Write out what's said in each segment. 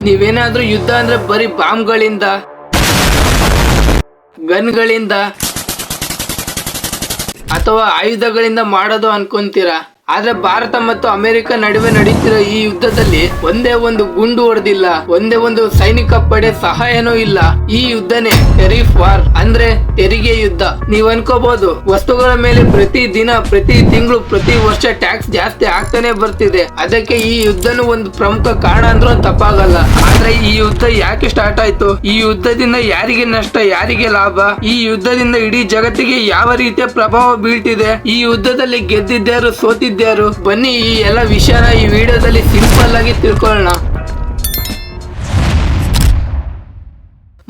ನೀವೇನಾದ್ರೂ ಯುದ್ಧ ಅಂದ್ರೆ ಬರೀ ಬಾಂಬ್ಗಳಿಂದ ಗನ್ಗಳಿಂದ ಅಥವಾ ಆಯುಧಗಳಿಂದ ಮಾಡೋದು ಅನ್ಕೊಂತೀರಾ? ಆದ್ರೆ ಭಾರತ ಮತ್ತು ಅಮೆರಿಕ ನಡುವೆ ನಡೀತಿರೋ ಈ ಯುದ್ಧದಲ್ಲಿ ಒಂದೇ ಒಂದು ಗುಂಡು ಹೊಡೆದಿಲ್ಲ, ಒಂದೇ ಒಂದು ಸೈನಿಕ ಪಡೆ ಸಹಾಯನೂ ಇಲ್ಲ. ಈ ಯುದ್ಧನೇ ಟೆರಿಫ್ ವಾರ್ ಅಂದ್ರೆ ತೆರಿಗೆ ಯುದ್ಧ. ನೀವ್ ಅನ್ಕೋಬಹುದು ವಸ್ತುಗಳ ಮೇಲೆ ಪ್ರತಿ ದಿನ, ಪ್ರತಿ ತಿಂಗಳು, ಪ್ರತಿ ವರ್ಷ ಟ್ಯಾಕ್ಸ್ ಜಾಸ್ತಿ ಆಗ್ತಾನೆ ಬರ್ತಿದೆ. ಅದಕ್ಕೆ ಈ ಯುದ್ಧನೂ ಒಂದು ಪ್ರಮುಖ ಕಾರಣ ಅಂದ್ರೂ ತಪ್ಪಾಗಲ್ಲ. ಆದ್ರೆ ಈ ಯುದ್ಧ ಯಾಕೆ ಸ್ಟಾರ್ಟ್ ಆಯ್ತು? ಈ ಯುದ್ಧದಿಂದ ಯಾರಿಗೆ ನಷ್ಟ, ಯಾರಿಗೆ ಲಾಭ? ಈ ಯುದ್ಧದಿಂದ ಇಡೀ ಜಗತ್ತಿಗೆ ಯಾವ ರೀತಿಯ ಪ್ರಭಾವ ಬೀಳ್ತಿದೆ? ಈ ಯುದ್ಧದಲ್ಲಿ ಗೆದ್ದಿದ್ದಾರು ಸೋತಿದ್ದಾರು ಬನ್ನಿ ಈ ಎಲ್ಲ ವಿಷಯನ ಈ ವಿಡಿಯೋದಲ್ಲಿ ಸಿಂಪಲ್ ಆಗಿ ತಿಳ್ಕೊಳ್ಳೋಣ.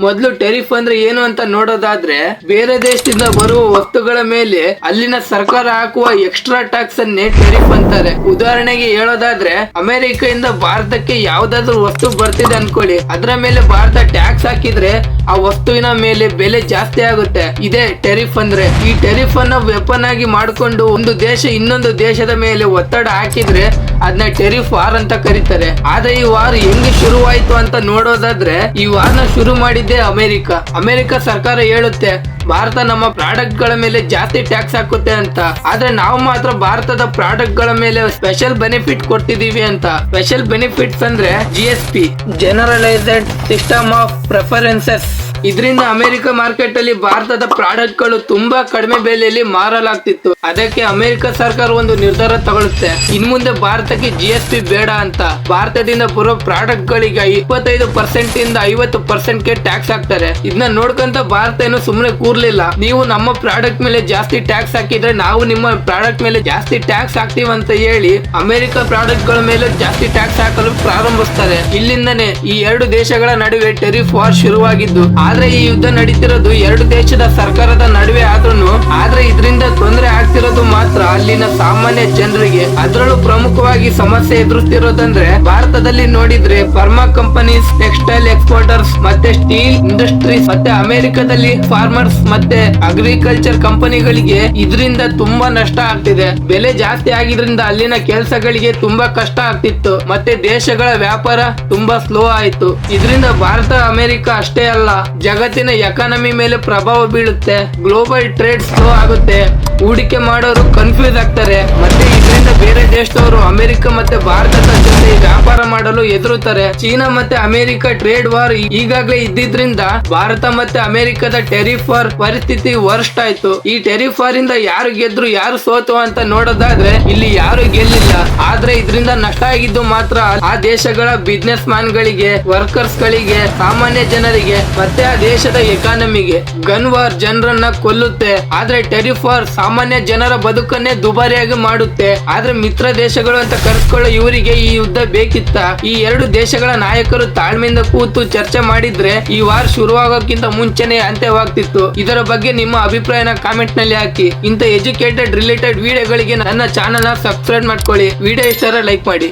ಮೊದಲು ಟೆರಿಫ್ ಅಂದ್ರೆ ಏನು ಅಂತ ನೋಡೋದಾದ್ರೆ ಬೇರೆ ದೇಶದಿಂದ ಬರುವ ವಸ್ತುಗಳ ಮೇಲೆ ಅಲ್ಲಿನ ಸರ್ಕಾರ ಹಾಕುವ ಎಕ್ಸ್ಟ್ರಾ ಟ್ಯಾಕ್ಸ್ ಅನ್ನೇ ಟೆರಿಫ್ ಅಂತಾರೆ. ಉದಾಹರಣೆಗೆ ಹೇಳೋದಾದ್ರೆ ಅಮೆರಿಕೆಯಿಂದ ಭಾರತಕ್ಕೆ ಯಾವ್ದಾದ್ರು ವಸ್ತು ಬರ್ತಿದೆ ಅನ್ಕೊಳ್ಳಿ. ಅದರ ಮೇಲೆ ಭಾರತ ಟ್ಯಾಕ್ಸ್ ಹಾಕಿದ್ರೆ ಆ ವಸ್ತುವಿನ ಮೇಲೆ ಬೆಲೆ ಜಾಸ್ತಿ ಆಗುತ್ತೆ. ಇದೇ ಟೆರಿಫ್ ಅಂದ್ರೆ. ಈ ಟೆರಿಫ್ ಅನ್ನ ವೆಪನ್ ಆಗಿ ಮಾಡಿಕೊಂಡು ಒಂದು ದೇಶ ಇನ್ನೊಂದು ದೇಶದ ಮೇಲೆ ಒತ್ತಡ ಹಾಕಿದ್ರೆ ಅದನ್ನ ಟೆರಿಫ್ ವಾರ್ ಅಂತ ಕರೀತಾರೆ. ಆದ್ರೆ ಈ ವಾರ್ ಹೆಂಗೆ ಶುರುವಾಯಿತು ಅಂತ ನೋಡೋದಾದ್ರೆ ಈ ವಾರ್ನ ಶುರು ಮಾಡಿದ್ದೆ ಅಮೆರಿಕ. ಅಮೆರಿಕ ಸರ್ಕಾರ ಹೇಳುತ್ತೆ ಭಾರತ ನಮ್ಮ ಪ್ರಾಡಕ್ಟ್ಗಳ ಮೇಲೆ ಜಾಸ್ತಿ ಟ್ಯಾಕ್ಸ್ ಹಾಕುತ್ತೆ ಅಂತ. ಆದ್ರೆ ನಾವು ಮಾತ್ರ ಭಾರತದ ಪ್ರಾಡಕ್ಟ್ಗಳ ಮೇಲೆ ಸ್ಪೆಷಲ್ ಬೆನಿಫಿಟ್ ಕೊಡ್ತಿದೀವಿ ಅಂತ. ಸ್ಪೆಷಲ್ ಬೆನಿಫಿಟ್ಸ್ ಅಂದ್ರೆ G S P generalised system of preferences ಇದರಿಂದ ಅಮೆರಿಕ ಮಾರ್ಕೆಟ್ ಅಲ್ಲಿ ಭಾರತದ ಪ್ರಾಡಕ್ಟ್ಗಳು ತುಂಬಾ ಕಡಿಮೆ ಬೆಲೆಯಲ್ಲಿ ಮಾರಲಾಗ್ತಿತ್ತು. ಅದಕ್ಕೆ ಅಮೆರಿಕ ಸರ್ಕಾರ ಒಂದು ನಿರ್ಧಾರ ತಗೊಳುತ್ತೆ ಇನ್ ಮುಂದೆ ಭಾರತಕ್ಕೆ ಜಿ ಎಸ್ ಪಿ ಬೇಡ ಅಂತ. ಭಾರತದಿಂದ ಬರೋ ಪ್ರಾಡಕ್ಟ್ ಗಳಿಗೆ ಇಪ್ಪತ್ತೈದು ಪರ್ಸೆಂಟ್ ಇಂದ ಐವತ್ತು ಪರ್ಸೆಂಟ್ಗೆ ಟ್ಯಾಕ್ಸ್ ಹಾಕ್ತಾರೆ. ಇದನ್ನ ನೋಡ್ಕೊಂತ ಭಾರತ ಏನು ಸುಮ್ನೆ ಕೂರ್ಲಿಲ್ಲ. ನೀವು ನಮ್ಮ ಪ್ರಾಡಕ್ಟ್ ಮೇಲೆ ಜಾಸ್ತಿ ಟ್ಯಾಕ್ಸ್ ಹಾಕಿದ್ರೆ ನಾವು ನಿಮ್ಮ ಪ್ರಾಡಕ್ಟ್ ಮೇಲೆ ಜಾಸ್ತಿ ಟ್ಯಾಕ್ಸ್ ಹಾಕ್ತೀವಿ ಅಂತ ಹೇಳಿ ಅಮೆರಿಕ ಪ್ರಾಡಕ್ಟ್ಗಳ ಮೇಲೆ ಜಾಸ್ತಿ ಟ್ಯಾಕ್ಸ್ ಹಾಕಲು ಪ್ರಾರಂಭಿಸ್ತಾರೆ. ಇಲ್ಲಿಂದನೇ ಈ ಎರಡು ದೇಶಗಳ ನಡುವೆ ಟೆರಿಫ್ ವಾರ್ ಶುರುವಾಗಿದ್ದು. ಆದ್ರೆ ಈ ಯುದ್ಧ ನಡೀತಿರೋದು ಎರಡು ದೇಶದ ಸರ್ಕಾರದ ನಡುವೆ ಆದ್ರೂ ಆದ್ರೆ ಇದರಿಂದ ತೊಂದರೆ ಆಗ್ತಿರೋದು ಮಾತ್ರ ಅಲ್ಲಿನ ಸಾಮಾನ್ಯ ಜನರಿಗೆ. ಅದರಲ್ಲೂ ಪ್ರಮುಖವಾಗಿ ಸಮಸ್ಯೆ ಎದುರುತ್ತಿರೋದಂದ್ರೆ ಭಾರತದಲ್ಲಿ ನೋಡಿದ್ರೆ ಫಾರ್ಮಾ ಕಂಪನೀಸ್, ಟೆಕ್ಸ್ಟೈಲ್ ಎಕ್ಸ್ಪೋರ್ಟರ್ಸ್, ಮತ್ತೆ ಸ್ಟೀಲ್ ಇಂಡಸ್ಟ್ರೀಸ್, ಮತ್ತೆ ಅಮೆರಿಕದಲ್ಲಿ ಫಾರ್ಮರ್ಸ್, ಮತ್ತೆ ಅಗ್ರಿಕಲ್ಚರ್ ಕಂಪನಿಗಳಿಗೆ ಇದರಿಂದ ತುಂಬಾ ನಷ್ಟ ಆಗ್ತಿದೆ. ಬೆಲೆ ಜಾಸ್ತಿ ಆಗಿದ್ರಿಂದ ಅಲ್ಲಿನ ಕೆಲಸಗಳಿಗೆ ತುಂಬಾ ಕಷ್ಟ ಆಗ್ತಿತ್ತು. ಮತ್ತೆ ದೇಶಗಳ ವ್ಯಾಪಾರ ತುಂಬಾ ಸ್ಲೋ ಆಯ್ತು. ಇದರಿಂದ ಭಾರತ, ಅಮೆರಿಕ ಅಷ್ಟೇ ಅಲ್ಲ ಜಗತ್ತಿನ ಎಕಾನಮಿ ಮೇಲೆ ಪ್ರಭಾವ ಬೀಳುತ್ತೆ. ಗ್ಲೋಬಲ್ ಟ್ರೇಡ್ ಸ್ಲೋ ಆಗುತ್ತೆ. ಹೂಡಿಕೆ ಮಾಡೋರು ಕನ್ಫ್ಯೂಸ್ ಆಗ್ತಾರೆ. ಮತ್ತೆ ಇದರಿಂದ ಬೇರೆ ದೇಶದವರು, ಅಮೆರಿಕ ಮತ್ತೆ ಭಾರತದ ಜೊತೆ ವ್ಯಾಪಾರ ಮಾಡಲು ಎದುರುತ್ತಾರೆ. ಚೀನಾ ಮತ್ತೆ ಅಮೆರಿಕ ಟ್ರೇಡ್ ವಾರ್ ಈಗಾಗಲೇ ಇದ್ದಿದ್ರಿಂದ ಭಾರತ ಮತ್ತೆ ಅಮೆರಿಕದ ಟೆರಿಫ್ ವಾರ್ ಪರಿಸ್ಥಿತಿ ವರ್ಸ್ಟ್ ಆಯ್ತು. ಈ ಟೆರಿಫ್ ವಾರ್ ಇಂದ ಯಾರು ಗೆದ್ರು, ಯಾರು ಸೋತು ಅಂತ ನೋಡೋದಾದ್ರೆ ಇಲ್ಲಿ ಯಾರು ಗೆಲ್ಲಿಲ್ಲ. ಆದ್ರೆ ಇದರಿಂದ ನಷ್ಟ ಆಗಿದ್ದು ಮಾತ್ರ ಆ ದೇಶಗಳ ಬಿಸ್ನೆಸ್ ಮ್ಯಾನ್ ಗಳಿಗೆ ವರ್ಕರ್ಸ್ ಗಳಿಗೆ, ಸಾಮಾನ್ಯ ಜನರಿಗೆ, ಮತ್ತೆ ಆ ದೇಶದ ಎಕಾನಮಿಗೆ ಗನ್ ವಾರ್ ಜನರನ್ನ ಕೊಲ್ಲುತ್ತೆ. ಆದ್ರೆ ಟೆರಿಫ್ ವಾರ್ ಸಾಮಾನ್ಯ ಜನರ ಬದುಕನ್ನೇ ದುಬಾರಿಯಾಗಿ ಮಾಡುತ್ತೆ. ಆದ್ರೆ ಮಿತ್ರ ದೇಶಗಳು ಅಂತ ಕರೆಸ್ಕೊಳ್ಳೋ ಇವರಿಗೆ ಈ ಯುದ್ಧ ಬೇಕಿತ್ತ? ಈ ಎರಡು ದೇಶಗಳ ನಾಯಕರು ತಾಳ್ಮೆಯಿಂದ ಕೂತು ಚರ್ಚೆ ಮಾಡಿದ್ರೆ ಈ ವಾರ್ ಶುರುವಾಗೋಕ್ಕಿಂತ ಮುಂಚೆನೆ ಅಂತ್ಯವಾಗ್ತಿತ್ತು. ಇದರ ಬಗ್ಗೆ ನಿಮ್ಮ ಅಭಿಪ್ರಾಯನ ಕಾಮೆಂಟ್ನಲ್ಲಿ ಹಾಕಿ. ಇಂಥ ಎಜುಕೇಟೆಡ್ ರಿಲೇಟೆಡ್ ವಿಡಿಯೋಗಳಿಗೆ ನನ್ನ ಚಾನಲ್ನ ಸಬ್ಸ್ಕ್ರೈಬ್ ಮಾಡ್ಕೊಳ್ಳಿ. ವಿಡಿಯೋ ಇಷ್ಟ ಲೈಕ್ ಮಾಡಿ.